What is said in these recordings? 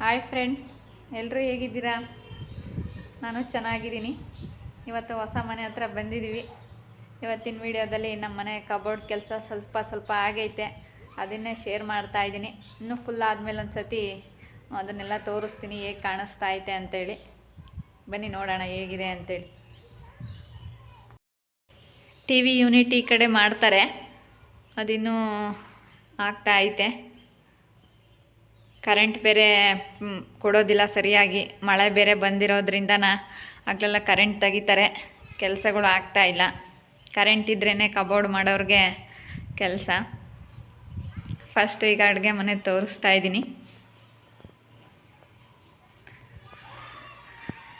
Hi friends ಎಲ್ಲರೂ ಹೇಗಿದ್ದೀರಾ? ನಾನು ಚೆನ್ನಾಗಿದ್ದೀನಿ. ಇವತ್ತು ಹೊಸ ಮನೆ ಹತ್ರ ಬಂದಿದ್ದೀವಿ. ಇವತ್ತಿನ ವಿಡಿಯೋದಲ್ಲಿ ನಮ್ಮ ಮನೆ ಕಬೋರ್ಡ್ ಕೆಲಸ ಸ್ವಲ್ಪ ಸ್ವಲ್ಪ ಆಗೈತೆ. ಅದನ್ನೇ ಶೇರ್ ಮಾಡ್ತಾ ಇದ್ದೀನಿ. ಇನ್ನೂ ಫುಲ್ ಆದಮೇಲೆ ಒಂದು ಸತಿ ಅದನ್ನೆಲ್ಲ ತೋರಿಸ್ತೀನಿ, ಹೇಗೆ ಕಾಣಿಸ್ತಾ ಐತೆ ಅಂತೇಳಿ. ಬನ್ನಿ ನೋಡೋಣ ಹೇಗಿದೆ ಅಂತೇಳಿ. ಟಿ ವಿ ಯೂನಿಟ್ ಈ ಕಡೆ ಮಾಡ್ತಾರೆ. ಅದಿನ್ನೂ ಆಗ್ತಾ ಐತೆ. ಕರೆಂಟ್ ಬೇರೆ ಕೊಡೋದಿಲ್ಲ ಸರಿಯಾಗಿ. ಮಳೆ ಬೇರೆ ಬಂದಿರೋದ್ರಿಂದನ ಆಗಲೆಲ್ಲ ಕರೆಂಟ್ ತೆಗಿತಾರೆ. ಕೆಲಸಗಳು ಆಗ್ತಾ ಇಲ್ಲ. ಕರೆಂಟ್ ಇದ್ರೇ ಕಬೋರ್ಡ್ ಮಾಡೋರಿಗೆ ಕೆಲಸ. ಫಸ್ಟ್ ಈಗ ಅಡುಗೆ ಮನೆ ತೋರಿಸ್ತಾ ಇದ್ದೀನಿ.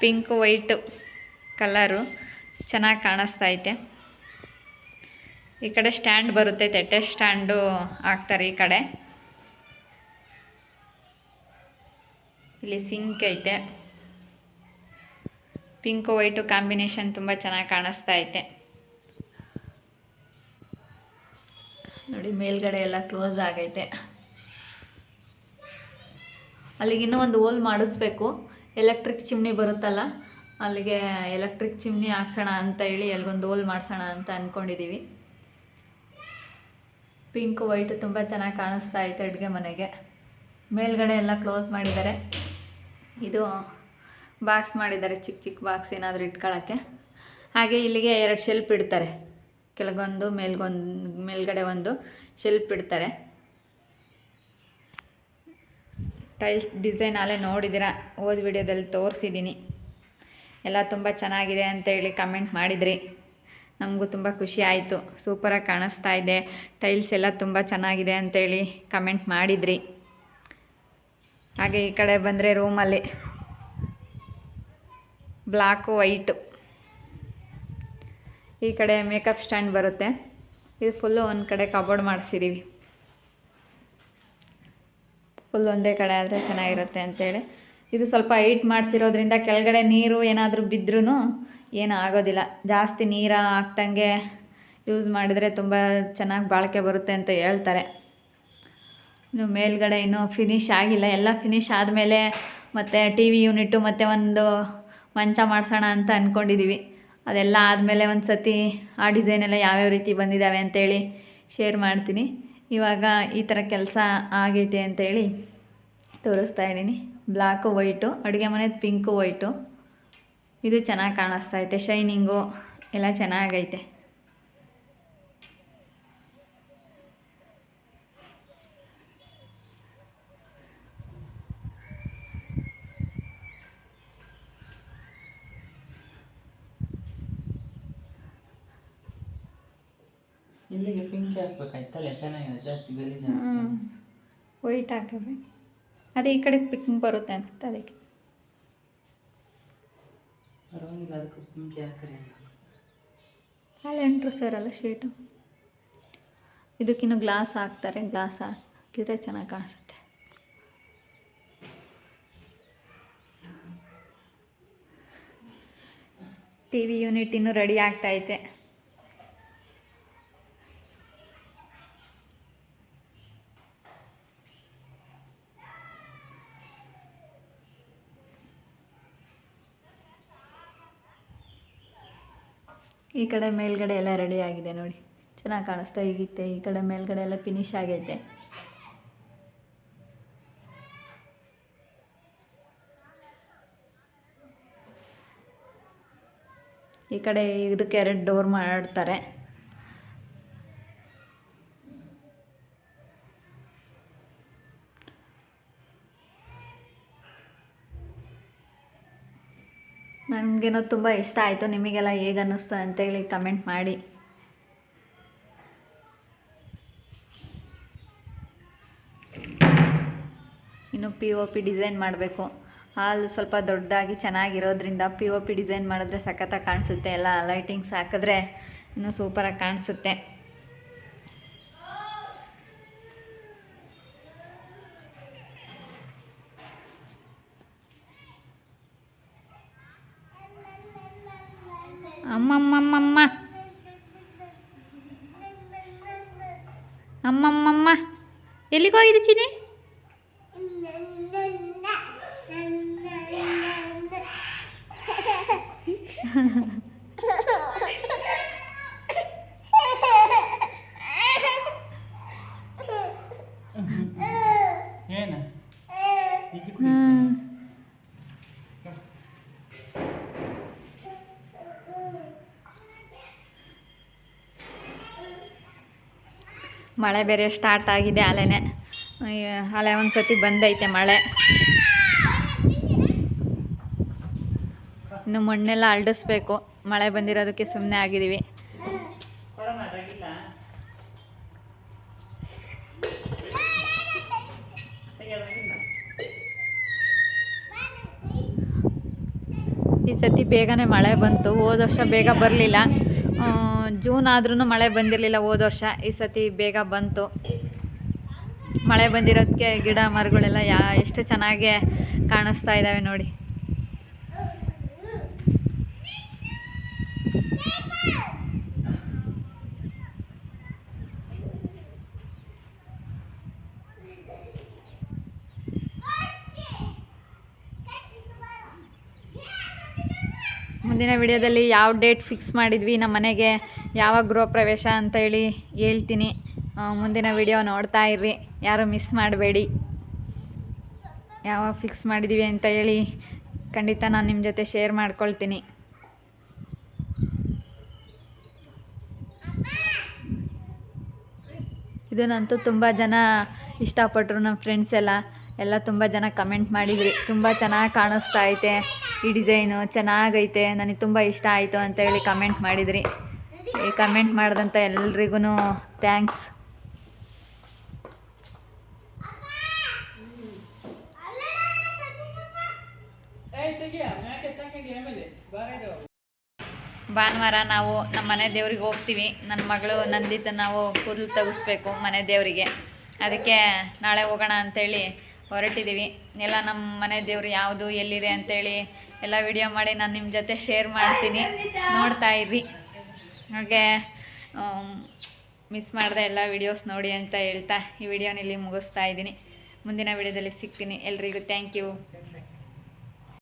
ಪಿಂಕ್ ವೈಟು ಕಲರು ಚೆನ್ನಾಗಿ ಕಾಣಿಸ್ತಾ ಐತೆ. ಈ ಕಡೆ ಸ್ಟ್ಯಾಂಡ್ ಬರುತ್ತೆ, ತೆಟ್ಟೆ ಸ್ಟ್ಯಾಂಡು ಹಾಕ್ತಾರೆ ಈ ಕಡೆ. ಇಲ್ಲಿ ಸಿಂಕ್ ಐತೆ. ಪಿಂಕು ವೈಟು ಕಾಂಬಿನೇಷನ್ ತುಂಬ ಚೆನ್ನಾಗಿ ಕಾಣಿಸ್ತಾ ಐತೆ. ನೋಡಿ, ಮೇಲ್ಗಡೆ ಎಲ್ಲ ಕ್ಲೋಸ್ ಆಗೈತೆ. ಅಲ್ಲಿಗೆ ಇನ್ನೂ ಒಂದು ಹೋಲ್ ಮಾಡಿಸ್ಬೇಕು. ಎಲೆಕ್ಟ್ರಿಕ್ ಚಿಮ್ನಿ ಬರುತ್ತಲ್ಲ, ಅಲ್ಲಿಗೆ ಎಲೆಕ್ಟ್ರಿಕ್ ಚಿಮ್ನಿ ಹಾಕ್ಸೋಣ ಅಂತ ಹೇಳಿ ಅಲ್ಲಿಗೊಂದು ಹೋಲ್ ಮಾಡಿಸೋಣ ಅಂತ ಅಂದ್ಕೊಂಡಿದ್ದೀವಿ ಪಿಂಕ್ ವೈಟ್ ತುಂಬ ಚೆನ್ನಾಗಿ ಕಾಣಿಸ್ತಾ ಐತೆ ಅಡುಗೆ ಮನೆಗೆ. ಮೇಲ್ಗಡೆ ಎಲ್ಲ ಕ್ಲೋಸ್ ಮಾಡಿದ್ದಾರೆ. ಇದು ಬಾಕ್ಸ್ ಮಾಡಿದ್ದಾರೆ, ಚಿಕ್ಕ ಚಿಕ್ಕ ಬಾಕ್ಸ್ ಏನಾದರೂ ಇಟ್ಕೊಳ್ಳೋಕ್ಕೆ ಹಾಗೆ ಇಲ್ಲಿಗೆ ಎರಡು ಶೆಲ್ಪ್ ಇಡ್ತಾರೆ. ಕೆಳಗೊಂದು, ಮೇಲ್ಗೊಂದು, ಮೇಲ್ಗಡೆ ಒಂದು ಶೆಲ್ಫ್ ಇಡ್ತಾರೆ. ಟೈಲ್ಸ್ ಡಿಸೈನ್ ಅಲ್ಲೇ ನೋಡಿದ್ದೀರಾ? ಓದ್ ವಿಡಿಯೋದಲ್ಲಿ ತೋರಿಸಿದ್ದೀನಿ. ಎಲ್ಲ ತುಂಬ ಚೆನ್ನಾಗಿದೆ ಅಂತೇಳಿ ಕಮೆಂಟ್ ಮಾಡಿದ್ರಿ. ನಮಗೂ ತುಂಬ ಖುಷಿ ಆಯಿತು. ಸೂಪರಾಗಿ ಕಾಣಿಸ್ತಾ ಇದೆ. ಟೈಲ್ಸ್ ಎಲ್ಲ ತುಂಬ ಚೆನ್ನಾಗಿದೆ ಅಂತೇಳಿ ಕಮೆಂಟ್ ಮಾಡಿದ್ರಿ. ಹಾಗೆ ಈ ಕಡೆ ಬಂದರೆ ರೂಮಲ್ಲಿ ಬ್ಲ್ಯಾಕು ವೈಟು. ಈ ಕಡೆ ಮೇಕಪ್ ಸ್ಟ್ಯಾಂಡ್ ಬರುತ್ತೆ. ಇದು ಫುಲ್ಲು ಒಂದು ಕಡೆ ಕಬೋರ್ಡ್ ಮಾಡಿಸಿದ್ದೀವಿ ಫುಲ್ ಒಂದೇ ಕಡೆ ಆದರೆ ಚೆನ್ನಾಗಿರುತ್ತೆ ಅಂತೇಳಿ. ಇದು ಸ್ವಲ್ಪ ಹೈಟ್ ಮಾಡಿಸಿರೋದ್ರಿಂದ ಕೆಳಗಡೆ ನೀರು ಏನಾದರೂ ಬಿದ್ದರೂ ಏನೂ ಆಗೋದಿಲ್ಲ. ಜಾಸ್ತಿ ನೀರು ಹಾಕ್ದಂಗೆ ಯೂಸ್ ಮಾಡಿದರೆ ತುಂಬ ಚೆನ್ನಾಗಿ ಬಾಳಿಕೆ ಬರುತ್ತೆ ಅಂತ ಹೇಳ್ತಾರೆ. ಇನ್ನು ಮೇಲ್ಗಡೆ ಇನ್ನೂ ಫಿನಿಶ್ ಆಗಿಲ್ಲ. ಎಲ್ಲ ಫಿನಿಶ್ ಆದಮೇಲೆ ಮತ್ತು ಟಿ ವಿ ಯೂನಿಟ್ಟು ಮತ್ತು ಒಂದು ಮಂಚ ಮಾಡಿಸೋಣ ಅಂತ ಅಂದ್ಕೊಂಡಿದ್ದೀವಿ ಅದೆಲ್ಲ ಆದಮೇಲೆ ಒಂದು ಸತಿ ಆ ಡಿಸೈನ್ ಎಲ್ಲ ಯಾವ್ಯಾವ ರೀತಿ ಬಂದಿದ್ದಾವೆ ಅಂತೇಳಿ ಶೇರ್ ಮಾಡ್ತೀನಿ. ಇವಾಗ ಈ ಥರ ಕೆಲಸ ಆಗೈತೆ ಅಂತೇಳಿ ತೋರಿಸ್ತಾ ಇದ್ದೀನಿ. ಬ್ಲ್ಯಾಕು ವೈಟು ಅಡುಗೆ ಮನೆ ಪಿಂಕು ವೈಟು ಇದು ಚೆನ್ನಾಗಿ ಕಾಣಿಸ್ತಾ ಐತೆ. ಶೈನಿಂಗು ಎಲ್ಲ ಚೆನ್ನಾಗೈತೆ. ಇಲ್ಲಿಗೆ ಪಿಂಕ್ ಹಾಕ್ಬೇಕಾಯ್ತಲ್ಲ ಚೆನ್ನಾಗಿದೆ ಜಾಸ್ತಿ ಗಲೀಜು ಹ್ಞೂ ವೈಟ್ ಹಾಕಿದ್ರೆ. ಅದೇ ಈ ಕಡೆ ಪಿಂಕ್ ಬರುತ್ತೆ ಅನ್ಸುತ್ತೆ ಅದಕ್ಕೆ. ಪರವಾಗಿಲ್ಲ ಅದಕ್ಕೆ ಪಿಂಕ್ ಹಾಕ್ರಿ ಅಲ್ಲಿ ಎಂಟ್ರು ಅಲ್ಲ ಶೀಟು? ಇದಕ್ಕಿನ್ನು ಗ್ಲಾಸ್ ಹಾಕ್ತಾರೆ ಗ್ಲಾಸ್ ಹಾಕಿದ್ರೆ ಚೆನ್ನಾಗಿ ಕಾಣಿಸುತ್ತೆ. ಟಿ ವಿ ಯೂನಿಟ್ ಇನ್ನೂ ರೆಡಿ ಆಗ್ತಾ ಈ ಕಡೆ ಮೇಲ್ಗಡೆ ಎಲ್ಲ ರೆಡಿ ಆಗಿದೆ ನೋಡಿ. ಚೆನ್ನಾಗಿ ಕಾಣಿಸ್ತಾ ಈಗಿತ್ತೆ. ಈ ಕಡೆ ಮೇಲ್ಗಡೆ ಎಲ್ಲ ಫಿನಿಶ್ ಆಗೈತೆ. ಈ ಕಡೆ ಇದಕ್ಕೆ ಎರಡು ಡೋರ್ ಮಾಡ್ತಾರೆ. ನನಗೇನೋ ತುಂಬ ಇಷ್ಟ ಆಯಿತು. ನಿಮಗೆಲ್ಲ ಹೇಗೆ ಅನ್ನಿಸ್ತು ಅಂತೇಳಿ ಕಮೆಂಟ್ ಮಾಡಿ. ಇನ್ನು ಪಿ ಒ ಪಿ ಡಿಸೈನ್ ಮಾಡಬೇಕು. ಹಾಲು ಸ್ವಲ್ಪ ದೊಡ್ಡದಾಗಿ ಚೆನ್ನಾಗಿರೋದ್ರಿಂದ ಪಿ ಒ ಪಿ ಡಿಸೈನ್ ಮಾಡಿದ್ರೆ ಸಖತ್ತಾಗಿ ಕಾಣಿಸುತ್ತೆ. ಎಲ್ಲ ಲೈಟಿಂಗ್ಸ್ ಹಾಕಿದ್ರೆ ಇನ್ನೂ ಸೂಪರಾಗಿ ಕಾಣಿಸುತ್ತೆ. అమ్మమ్మమ్మమ్మ అమ్మమ్మమ్మ ఎల్లిగో ఇది చిని Ha ha ha. ಮಳೆ ಬೇರೆ ಸ್ಟಾರ್ಟ್ ಆಗಿದೆ ಅಲೆನೆ. ಅಲೆ ಒಂದು ಸತಿ ಬಂದೈತೆ ಮಳೆ. ಇನ್ನು ಮಣ್ಣೆಲ್ಲ ಅಲ್ಡಿಸ್ಬೇಕು. ಮಳೆ ಬಂದಿರೋದಕ್ಕೆ ಸುಮ್ಮನೆ ಆಗಿದ್ದೀವಿ. ಈ ಸತಿ ಬೇಗನೆ ಮಳೆ ಬಂತು. ಹೋದ ವರ್ಷ ಬೇಗ ಬರಲಿಲ್ಲ. ಜೂನ್ ಆದ್ರೂ ಮಳೆ ಬಂದಿರಲಿಲ್ಲ ಹೋದ ವರ್ಷ. ಈ ಸತಿ ಬೇಗ ಬಂತು. ಮಳೆ ಬಂದಿರೋದಕ್ಕೆ ಗಿಡ ಮರಗಳೆಲ್ಲ ಯಾ, ಎಷ್ಟು ಚೆನ್ನಾಗಿ ಕಾಣಿಸ್ತಾ ಇದ್ದಾವೆ ನೋಡಿ. ಮುಂದಿನ ವಿಡಿಯೋದಲ್ಲಿ ಯಾವ ಡೇಟ್ ಫಿಕ್ಸ್ ಮಾಡಿದ್ವಿ, ನಮ್ಮ ಮನೆಗೆ ಯಾವ ಗೃಹ ಪ್ರವೇಶ ಅಂತ ಹೇಳಿ ಹೇಳ್ತೀನಿ. ಮುಂದಿನ ವಿಡಿಯೋ ನೋಡ್ತಾ ಇರ್ರಿ. ಯಾರು ಮಿಸ್ ಮಾಡಬೇಡಿ. ಯಾವಾಗ ಫಿಕ್ಸ್ ಮಾಡಿದ್ದೀವಿ ಅಂತ ಹೇಳಿ ಖಂಡಿತ ನಾನು ನಿಮ್ಮ ಜೊತೆ ಶೇರ್ ಮಾಡ್ಕೊಳ್ತೀನಿ. ಇದನ್ನಂತೂ ತುಂಬ ಜನ ಇಷ್ಟಪಟ್ಟರು ನಮ್ಮ ಫ್ರೆಂಡ್ಸ್ ಎಲ್ಲ. ಎಲ್ಲ ತುಂಬ ಜನ ಕಮೆಂಟ್ ಮಾಡಿದ್ರಿ. ತುಂಬ ಚೆನ್ನಾಗಿ ಕಾಣಿಸ್ತಾ ಐತೆ. ಈ ಡಿಸೈನು ಚೆನ್ನಾಗೈತೆ ನನಗೆ ತುಂಬ ಇಷ್ಟ ಆಯಿತು ಅಂತ ಹೇಳಿ ಕಮೆಂಟ್ ಮಾಡಿದ್ರಿ. ಈ ಕಮೆಂಟ್ ಮಾಡಿದಂಥ ಎಲ್ರಿಗೂ ಥ್ಯಾಂಕ್ಸ್. ಭಾನುವಾರ ನಾವು ನಮ್ಮ ಮನೆ ದೇವ್ರಿಗೆ ಹೋಗ್ತೀವಿ. ನನ್ನ ಮಗಳು ನಂದಿತ ನಾವು ಕೂದಲು ತೆಗಿಸ್ಬೇಕು ಮನೆ ದೇವರಿಗೆ. ಅದಕ್ಕೆ ನಾಳೆ ಹೋಗೋಣ ಅಂತೇಳಿ ಹೊರಟಿದ್ದೀವಿ. ಎಲ್ಲ ನಮ್ಮ ಮನೆ ದೇವರು ಯಾವುದು, ಎಲ್ಲಿದೆ ಅಂತೇಳಿ ಎಲ್ಲ ವಿಡಿಯೋ ಮಾಡಿ ನಾನು ನಿಮ್ಮ ಜೊತೆ ಶೇರ್ ಮಾಡ್ತೀನಿ. ನೋಡ್ತಾ ಇದ್ವಿ ಹಾಗೆ ಮಿಸ್ ಮಾಡಿದೆ ಎಲ್ಲ ವಿಡಿಯೋಸ್ ನೋಡಿ ಅಂತ ಹೇಳ್ತಾ ಈ ವಿಡಿಯೋನ ಇಲ್ಲಿ ಮುಗಿಸ್ತಾ ಇದ್ದೀನಿ. ಮುಂದಿನ ವಿಡಿಯೋದಲ್ಲಿ ಸಿಗ್ತೀನಿ. ಎಲ್ರಿಗೂ ಥ್ಯಾಂಕ್ ಯು